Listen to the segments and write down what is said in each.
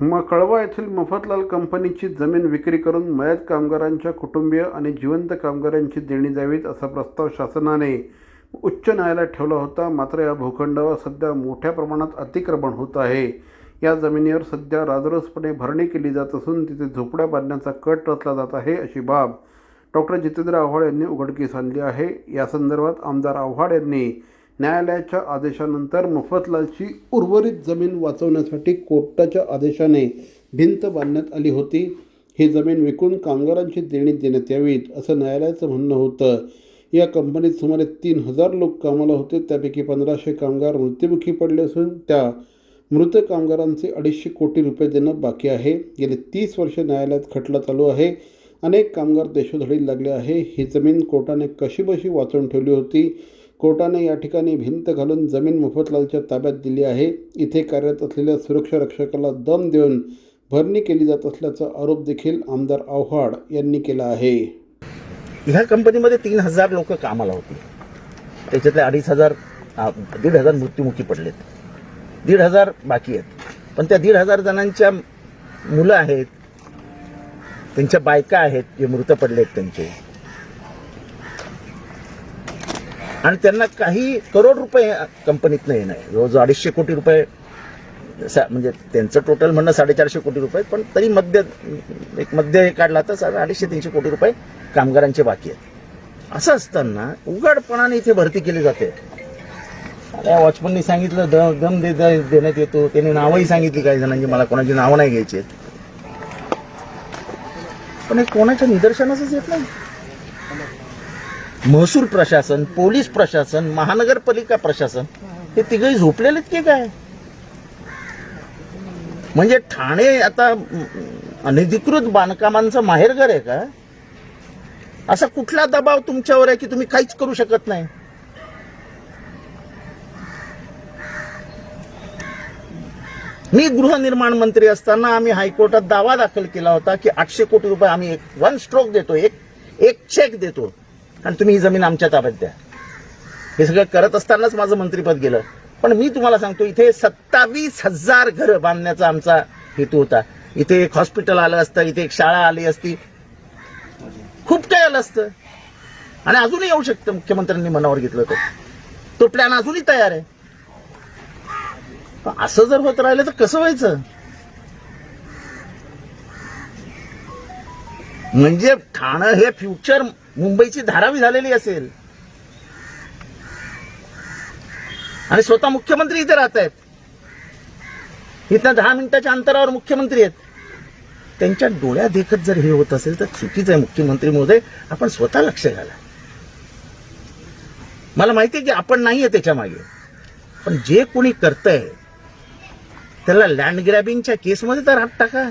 मग कळवा येथील मफतलाल कंपनीची जमीन विक्री करून मयत कामगारांच्या कुटुंबीय आणि जिवंत कामगारांची देणी द्यावीत असा प्रस्ताव शासनाने उच्च न्यायालयात ठेवला होता. मात्र या भूखंडावर सध्या मोठ्या प्रमाणात अतिक्रमण होत आहे. या जमिनीवर सध्या राजरोसपणे भरणी केली जात असून तिथे झोपड्या बांधण्याचा कट रचला जात आहे अशी बाब डॉक्टर जितेंद्र आव्हाड यांनी उघडकीस आणली आहे. या संदर्भात आमदार आव्हाड यांनी न्यायालयाच्या आदेशानंतर मफतलालची उर्वरित जमीन वाचवण्यासाठी कोर्टाच्या आदेशाने भिंत बांधण्यात आली होती. ही जमीन विकून कामगारांची देणी देण्यात यावीत असं न्यायालयाचं म्हणणं होतं. या कंपनीत सुमारे तीन हजार लोक कामाला होते. त्यापैकी पंधराशे कामगार मृत्युमुखी पडले असून त्या मृत कामगारांचे अडीचशे कोटी रुपये देणं बाकी आहे. गेले तीस वर्ष न्यायालयात खटला चालू आहे. अनेक कामगार देशोधडी लागले आहे. ही जमीन कोर्टाने कशीबशी वाचवून ठेवली होती? कोर्टाने या ठिकाणी भिंत घालून जमीन मफतलालच्या ताब्यात दिली आहे. इथे कार्यरत असलेल्या सुरक्षा रक्षकाला दम देऊन भरणी केली जात असल्याचा आरोप देखील आमदार आव्हाड यांनी केला आहे. ह्या कंपनीमध्ये तीन हजार लोक कामाला होती. त्याच्यातले अडीच हजार दीड हजार मृत्युमुखी पडलेत. दीड हजार बाकी आहेत. पण त्या दीड हजार जणांच्या मुलं आहेत त्यांच्या बायका आहेत जे मृत पडलेत त्यांचे. आणि त्यांना काही करोड रुपये कंपनीतनं येणं आहे रोज अडीचशे कोटी रुपये सा- म्हणजे त्यांचं टोटल म्हणणं साडेचारशे कोटी रुपये पण तरी मध्य एक मध्य हे काढला तर साडे अडीचशे तीनशे कोटी रुपये कामगारांचे बाकी आहेत. असं असताना उघडपणाने इथे भरती केली जाते. त्या वॉचमननी सांगितलं द- दम दे देण्यात येतो. त्याने नावंही सांगितली काही जणांची मला कोणाची नावं नाही घ्यायची आहेत. पण हे कोणाच्या निदर्शनाचंच येत नाही. महसूल प्रशासन पोलीस प्रशासन महानगरपालिका प्रशासन हे तिघही झोपलेलेत की काय? म्हणजे ठाणे आता अनधिकृत बांधकामांचं माहेरघर आहे का? असा कुठला दबाव तुमच्यावर आहे की तुम्ही काहीच करू शकत नाही? मी गृहनिर्माण मंत्री असताना आम्ही हायकोर्टात दावा दाखल केला होता की आठशे कोटी रुपये आम्ही एक वन स्ट्रोक देतो एक एक चेक देतो. आणि तुम्ही ही जमीन आमच्या ताब्यात द्या. हे सगळं करत असतानाच माझं मंत्रीपद गेलं. पण मी तुम्हाला सांगतो इथे सत्तावीस हजार घरं बांधण्याचा आमचा हेतू होता. इथे एक हॉस्पिटल आलं असतं इथे एक शाळा आली असती. खूप काही आलं असतं. आणि अजूनही येऊ शकतं मुख्यमंत्र्यांनी मनावर घेतलं तर. तो प्लॅन अजूनही तयार आहे. असं जर होत राहिलं तर कसं व्हायचं? म्हणजे ठाणं हे फ्युचर मुंबईची धारावी झालेली असेल. आणि स्वतः मुख्यमंत्री इथे राहत आहेत. इथं दहा मिनिटाच्या अंतरावर मुख्यमंत्री आहेत. त्यांच्या डोळ्या देखत जर हे होत असेल तर चुकीचं आहे मुख्यमंत्री महोदय. आपण स्वतः लक्ष घाला. मला माहिती आहे की आपण नाही आहे त्याच्यामागे. पण जे कोणी करतंय त्याला लँड ग्रॅबिंगच्या केसमध्ये तर हात टाका.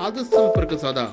आजच संपर्क साधा